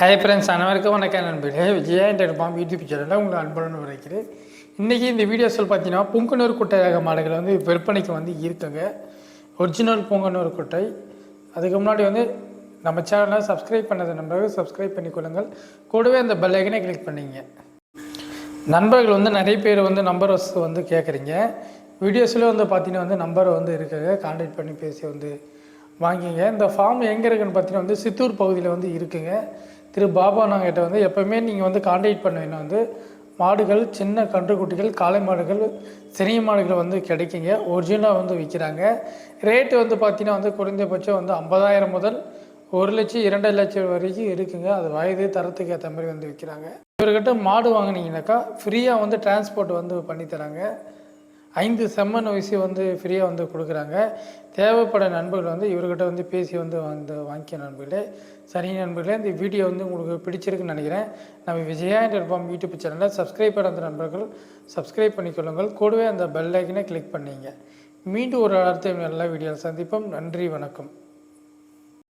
Hi friends அனைவருக்கும் வணக்கம் நண்பர்களே. விஜயா என்ற பாம்பு யூடியூப் சேனலில் உங்களை அன்புடன் வரைக்கிறேன் இன்றைக்கி இந்த வீடியோஸில் பார்த்தீங்கன்னா புங்கனூர் குட்டையாக மாடுகள் வந்து விற்பனைக்கு வந்து இருக்குங்க. ஒரிஜினல் புங்கனூர் குட்டை. அதுக்கு முன்னாடி வந்து நம்ம சேனலை சப்ஸ்கிரைப் பண்ணது நண்பர்கள் சப்ஸ்கிரைப் பண்ணிக்கொள்ளுங்கள் கூடவே அந்த பெல் ஐக்கனை கிளிக் பண்ணிங்க. நண்பர்கள் வந்து நிறைய பேர் வந்து நம்பர் வந்து கேட்குறீங்க. வீடியோஸில் வந்து பார்த்தீங்கன்னா வந்து நம்பர் வந்து இருக்குங்க. கான்டாக்ட் பண்ணி பேசி வந்து வாங்கிங்க. இந்த ஃபார்ம் எங்கே இருக்குன்னு பார்த்தீங்கன்னா வந்து சித்தூர் பகுதியில் வந்து இருக்குங்க. திரு பாபா நாங்கிட்ட வந்து எப்போவுமே நீங்கள் வந்து கான்டாக்ட் பண்ணுவீங்கன்னா வந்து மாடுகள் சின்ன கன்றுக்குட்டிகள் காளை மாடுகள் சிறிய மாடுகள் வந்து கிடைக்குங்க. ஒரிஜினலாக வந்து விற்கிறாங்க ரேட்டு வந்து பார்த்தீங்கன்னா வந்து குறைந்தபட்சம் வந்து ஐம்பதாயிரம் முதல் ஒரு லட்சம் இரண்டு லட்சம் வரைக்கும் இருக்குங்க. அது வயது தரத்துக்கு ஏற்ற மாதிரி வந்து விற்கிறாங்க இவர்கிட்ட மாடு வாங்கினீங்கனாக்கா ஃப்ரீயாக வந்து டிரான்ஸ்போர்ட் வந்து பண்ணித்தராங்க ஐந்து செம்மண் வயசு வந்து ஃப்ரீயாக வந்து கொடுக்குறாங்க. தேவைப்பட நண்பர்கள் வந்து இவர்கிட்ட வந்து பேசி வந்து வந்து வாங்கிக்க நண்பர்களே. சரி நண்பர்களே இந்த வீடியோ வந்து உங்களுக்கு பிடிச்சிருக்குன்னு நினைக்கிறேன். நம்ம விஜயா இருப்போம் யூடியூப் சேனலில் சப்ஸ்கிரைப் பண்ணாத நண்பர்கள் சப்ஸ்கிரைப் பண்ணிக்கொள்ளுங்கள் கூடவே அந்த பெல் ஐக்கனை கிளிக் பண்ணிங்க. மீண்டும் ஒரு அடுத்த நல்ல வீடியோவில் சந்திப்போம். நன்றி வணக்கம்.